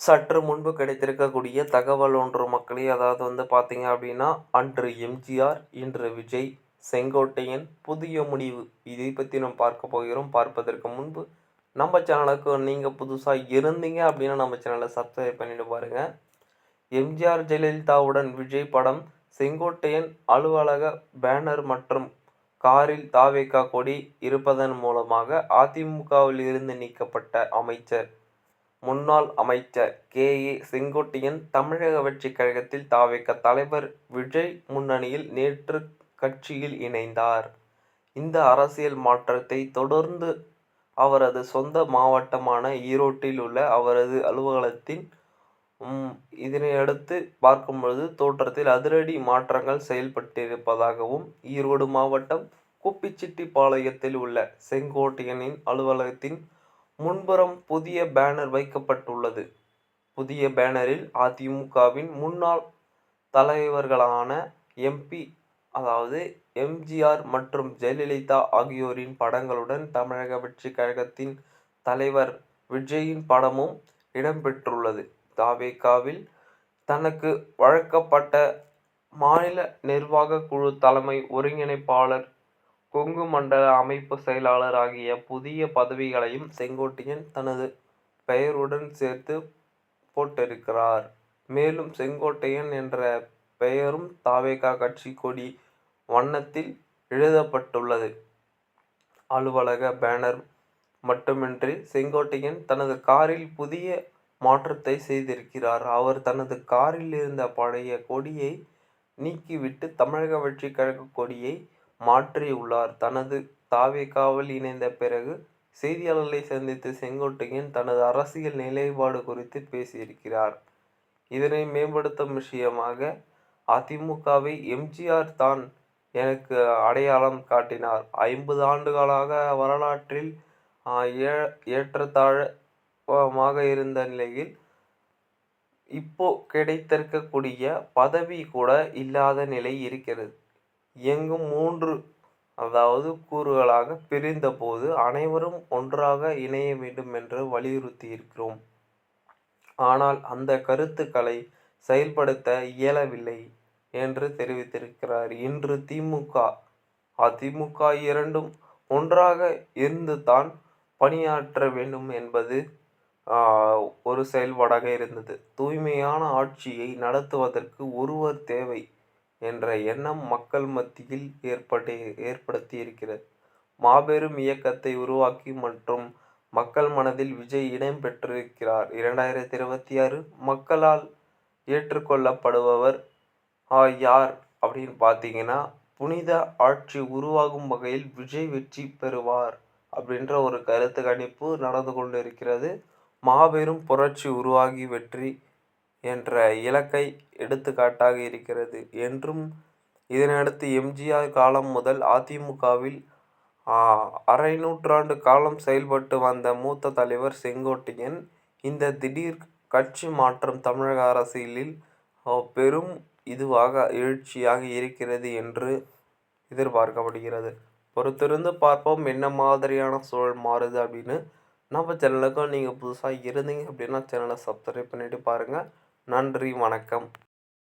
சற்று முன்பு கிடைத்திருக்கக்கூடிய தகவல் ஒன்று மக்களே அதாவது வந்து பார்த்தீங்க அப்படின்னா அன்று எம்ஜிஆர் இன்று விஜய் செங்கோட்டையன் புதிய முடிவு. இதை பற்றி நம்ம பார்க்க போகிறோம். பார்ப்பதற்கு முன்பு நம்ம சேனலுக்கு நீங்கள் புதுசாக இருந்தீங்க அப்படின்னா நம்ம சேனலை சப்ஸ்கிரைப் பண்ணிட்டு பாருங்கள் எம்ஜிஆர் ஜெயலலிதாவுடன் விஜய் படம் செங்கோட்டையன் அலுவலக பேனர் மற்றும் காரில் தாவேக்கா கொடி இருப்பதன் மூலமாக அதிமுகவில் இருந்து நீக்கப்பட்ட அமைச்சர் முன்னாள் அமைச்சர் கே. ஏ. செங்கோட்டையன் தமிழக வெற்றி கழகத்தில் தாவேக தலைவர் விஜய் முன்னணியில் நேற்று கட்சியில் இணைந்தார். இந்த அரசியல் மாற்றத்தை தொடர்ந்து அவரது சொந்த மாவட்டமான ஈரோட்டில் உள்ள அவரது அலுவலகத்தின் இதனையடுத்து பார்க்கும்பொழுது தோற்றத்தில் அதிரடி மாற்றங்கள் செயல்பட்டிருப்பதாகவும் ஈரோடு மாவட்டம் குப்பிச்செட்டிப்பாளையத்தில் உள்ள செங்கோட்டையனின் அலுவலகத்தின் முன்புறம் புதிய பேனர் வைக்கப்பட்டுள்ளது. புதிய பேனரில் அதிமுகவின் முன்னாள் தலைவர்களான எம்பி அதாவது எம்ஜிஆர் மற்றும் ஜெயலலிதா ஆகியோரின் படங்களுடன் தமிழக வெற்றி கழகத்தின் தலைவர் விஜயின் படமும் இடம்பெற்றுள்ளது. தாவேகாவில் தனக்கு வழங்கப்பட்ட மாநில நிர்வாக குழு தலைமை ஒருங்கிணைப்பாளர் கொங்கு மண்டல அமைப்பு செயலாளர் ஆகிய புதிய பதவிகளையும் செங்கோட்டையன் தனது பெயருடன் சேர்த்து போட்டிருக்கிறார். மேலும் செங்கோட்டையன் என்ற பெயரும் தாவேகா கட்சி கொடி வண்ணத்தில் எழுதப்பட்டுள்ளது. அலுவலக பேனர் மட்டுமின்றி செங்கோட்டையன் தனது காரில் புதிய மாற்றத்தை செய்திருக்கிறார். அவர் தனது காரில் இருந்த பழைய கொடியை நீக்கிவிட்டு தமிழக வெற்றி கழக கொடியை மாற்றியுள்ளார். தனது தவேகாவில் இணைந்த பிறகு செய்தியாளர்களை சந்தித்த செங்கோட்டையன் தனது அரசியல் நிலைப்பாடு குறித்து பேசியிருக்கிறார். இதனை மேம்படுத்தும் விஷயமாக அதிமுகவை எம்ஜிஆர் தான் எனக்கு அடையாளம் காட்டினார். ஐம்பது ஆண்டுகளாக வரலாற்றில் ஏற்றத்தாழமாக இருந்த நிலையில் இப்போ கிடைத்திருக்கக்கூடிய பதவி கூட இல்லாத நிலை இருக்கிறது. எங்கும் மூன்று அதாவது கூறுகளாக பிரிந்தபோது அனைவரும் ஒன்றாக இணைய வேண்டும் என்று வலியுறுத்தியிருக்கிறோம். ஆனால் அந்த கருத்துக்களை செயல்படுத்த இயலவில்லை என்று தெரிவித்திருக்கிறார். இன்று திமுக அதிமுக இரண்டும் ஒன்றாக இருந்துதான் பணியாற்ற வேண்டும் என்பது ஒரு செயல்பாடாக இருந்தது. தூய்மையான ஆட்சியை நடத்துவதற்கு ஒருவர் தேவை. என்ற எண்ணம் மக்கள் மத்தியில் ஏற்பட்டு ஏற்படுத்தியிருக்கிறது. மாபெரும் இயக்கத்தை உருவாக்கி மற்றும் மக்கள் மனதில் விஜய் இடம் பெற்றிருக்கிறார். இரண்டாயிரத்தி இருபத்தி ஆறு மக்களால் ஏற்றுக்கொள்ளப்படுபவர் யார் அப்படின்னு பார்த்தீங்கன்னா புனித ஆட்சி உருவாகும் வகையில் விஜய் வெற்றி பெறுவார் அப்படின்ற ஒரு கருத்து கணிப்பு நடந்து கொண்டிருக்கிறது. மாபெரும் புரட்சி உருவாகி வெற்றி என்ற இலக்கை எடுத்துக்காட்டாக இருக்கிறது. என்றும் இதனையடுத்து எம்ஜிஆர் காலம் முதல் அதிமுகவில் அரை நூற்றாண்டு காலம் செயல்பட்டு வந்த மூத்த தலைவர் செங்கோட்டையன் இந்த திடீர் கட்சி மாற்றம் தமிழக அரசியலில் பெரும் இதுவாக எழுச்சியாக இருக்கிறது என்று எதிர்பார்க்கப்படுகிறது. பொறுத்திருந்து பார்ப்போம் என்ன மாதிரியான சூழல் மாறுது அப்படின்னு. நம்ம சேனலுக்கும் நீங்கள் புதுசாக இருந்தீங்க அப்படின்னா சேனலை சப்ஸ்கிரைப் பண்ணிவிட்டு பாருங்கள். நன்றி வணக்கம்.